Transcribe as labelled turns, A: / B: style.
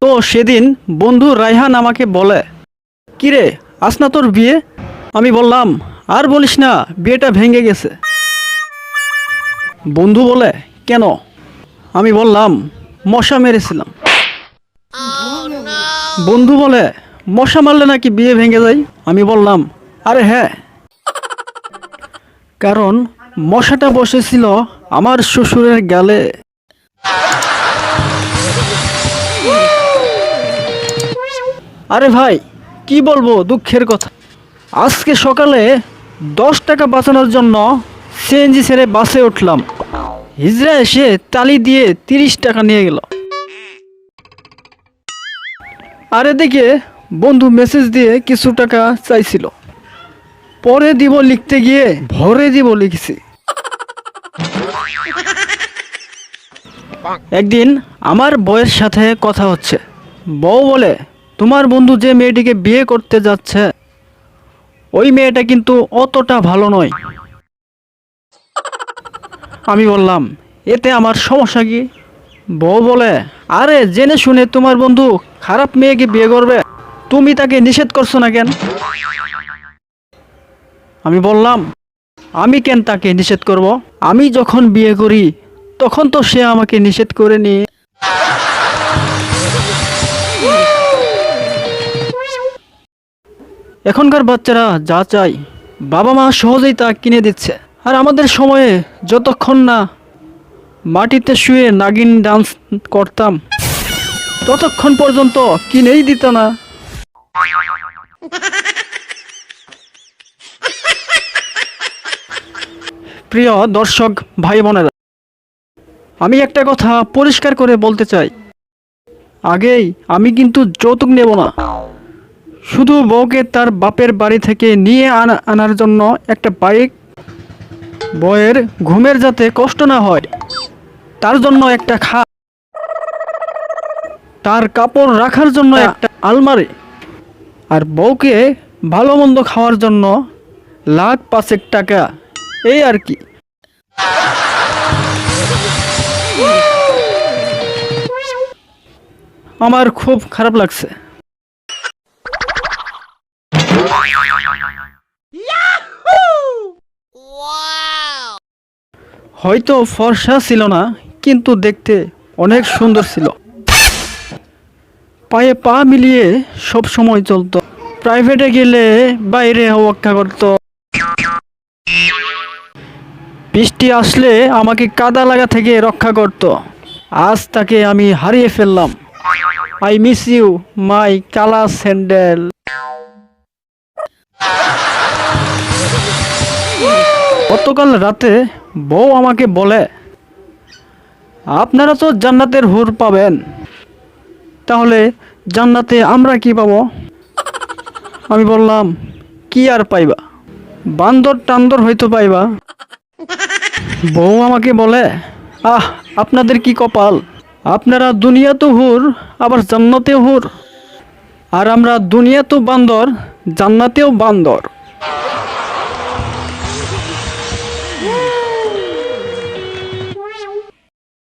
A: তো সেদিন বন্ধু রায়হান আমাকে বলে, কিরে, আস না তোর বিয়ে? আমি বললাম, আর বলিস না, বিয়েটা ভেঙে গেছে। বন্ধু বলে, কেন? আমি বললাম, মশা মেরেছিলাম। বন্ধু বলে, মশা মারলে নাকি বিয়ে ভেঙে যায়? আমি বললাম, আরে হ্যাঁ। কারণ মশাটা বসেছিল আমার শ্বশুরের গালে আরে ভাই, কি বলব দুঃখের কথা। আজকে সকালে দশ টাকা বাঁচানোর জন্য সিএনজি ছেড়ে বাসে উঠলাম। হিজরা এসে তালি দিয়ে তিরিশ টাকা নিয়ে গেল। আর এদিকে বন্ধু মেসেজ দিয়ে কিছু টাকা চাইছিল। পরে দিব লিখতে গিয়ে ভরে দিব লিখছি। একদিন আমার বউয়ের সাথে কথা হচ্ছে। বউ বলে, তোমার বন্ধু যে মেয়েটিকে বিয়ে করতে যাচ্ছে, ওই মেয়েটা কিন্তু অতটা ভালো নয়। আমি বললাম, এতে আমার সমস্যা কি? বউ বলে, আরে, জেনে শুনে তোমার বন্ধু খারাপ মেয়েকে বিয়ে করবে, তুমি তাকে নিষেধ করছ না কেন? আমি বললাম আমি কেন তাকে নিষেধ করব? আমি যখন বিয়ে করি, তখন তো সে আমাকে নিষেধ করে নি। এখনকার বাচ্চারা যা চাই বাবা মা সহজেই তা কিনে দিচ্ছে। আর আমাদের সময়ে যতক্ষণ না মাটিতে শুয়ে নাগিন ডান্স করতাম, ততক্ষণ পর্যন্ত কিনেই দিত না। প্রিয় দর্শক ভাই বোনেরা আমি একটা কথা পরিষ্কার করে বলতে চাই। আগেই আমি কিন্তু যৌতুক নেব না। শুধু বউকে তার বাপের বাড়ি থেকে নিয়ে আনা আনার জন্য একটা বাইক বউয়ের ঘুমের যাতে কষ্ট না হয় তার জন্য একটা খা তার কাপড় রাখার জন্য একটা আলমারি আর বউকে ভালো মন্দ খাওয়ার জন্য লাখ পাঁচেক টাকা। এই আর কি। আমার খুব খারাপ লাগছে। হয়তো ফর্সা ছিল না, কিন্তু দেখতে অনেক সুন্দর ছিল। পায়ে পা মিলিয়ে সব সময় চলতো প্রাইভেটে গেলে বাইরে অপেক্ষা করত। বৃষ্টি আসলে আমাকে কাদা লাগা থেকে রক্ষা করত। আজ তাকে আমি হারিয়ে ফেললাম। আই মিস ইউ মাই কালা স্যান্ডেল গতকাল রাতে বউ আমাকে বলে, আপনারা তো জান্নাতের হুর পাবেন। তাহলে জান্নাতে আমরা কি পাবো? আমি বললাম, কি আর পাইবা? বান্দর টান্দর হয়তো পাইবা। বউ আমাকে বলে, আহ, আপনাদের কি কপাল? আপনারা দুনিয়া তো হুর, আবার জান্নাতেও হুর। আর আমরা দুনিয়া তো বান্দর, জান্নাতেও বান্দর।